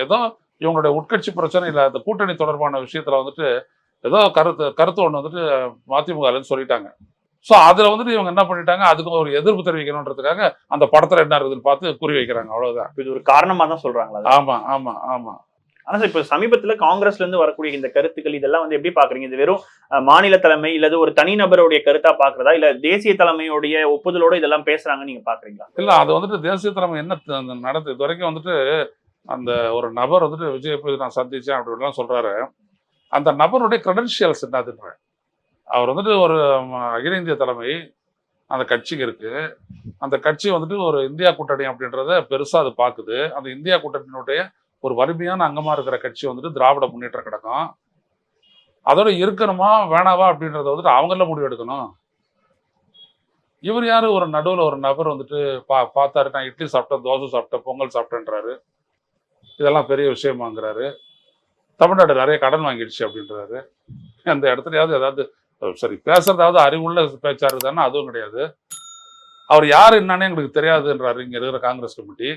ஏதோ இவங்களுடைய உட்கட்சி பிரச்சனை இல்லை அந்த கூட்டணி தொடர்பான விஷயத்துல வந்துட்டு ஏதோ கருத்து கருத்து ஒன்று வந்துட்டு மதிமுகலன்னு சொல்லிட்டாங்க. ஸோ அதில் வந்துட்டு இவங்க என்ன பண்ணிட்டாங்க? அதுக்கு ஒரு எதிர்ப்பு தெரிவிக்கணுன்றதுக்காக அந்த படத்தில் என்ன இருக்குதுன்னு பார்த்து குறி வைக்கிறாங்க. அவ்வளவுதான். இப்ப இது ஒரு காரணமா தான் சொல்றாங்களா அது? ஆமா ஆமா ஆமா. ஆனா சார் இப்ப சமீபத்துல காங்கிரஸ்ல இருந்து வரக்கூடிய இந்த கருத்துக்கள் இதெல்லாம் வந்து எப்படி பாக்குறீங்க? இது வெறும் மாநில தலைமை இல்லது ஒரு தனிநபருடைய கருத்தா பாக்குறதா? இல்ல தேசிய தலைமையுடைய ஒப்புதலோட இதெல்லாம் பேசுறாங்கன்னு நீங்க பாக்குறீங்களா? இல்ல அது வந்துட்டு தேசிய தலைமை என்ன த- அந்த நடந்து இது வரைக்கும் வந்துட்டு அந்த ஒரு நபர் வந்துட்டு விஜய் போய் நான் சந்திச்சேன் அப்படின்லாம் சொல்றாரு. அந்த நபருடைய கிரெடென்ஷியல்ஸ் என்னதுன்ற. அவர் வந்துட்டு ஒரு அகில இந்திய தலைமை அந்த கட்சிக்கு இருக்கு. அந்த கட்சி வந்துட்டு ஒரு இந்தியா கூட்டணி அப்படின்றத பெருசா அது பாக்குது. அந்த இந்தியா கூட்டணியினுடைய ஒரு வலிமையான அங்கமா இருக்கிற கட்சி வந்துட்டு திராவிட முன்னேற்ற கழகம். அதோட இருக்கணுமா வேணாவா அப்படின்றத வந்துட்டு அவங்கள முடிவு எடுக்கணும். இவர் யாரு? ஒரு நடுவில் ஒரு நபர் வந்துட்டு பா பார்த்தாரு நான் இட்லி சாப்பிட்டேன் தோசை சாப்பிட்டேன் பொங்கல் சாப்பிட்டேன்றாரு. இதெல்லாம் பெரிய விஷயமாங்கிறாரு. தமிழ்நாடு நிறைய கடன் வாங்கிடுச்சு அப்படின்றாரு. அந்த இடத்துலயாவது ஏதாவது சரி பேசுறதாவது அறிவுள்ள பேச்சாரு தானே அதுவும் கிடையாது. அவர் யார் என்னன்னு எங்களுக்கு தெரியாதுன்றாரு இங்கே இருக்கிற காங்கிரஸ் கமிட்டி.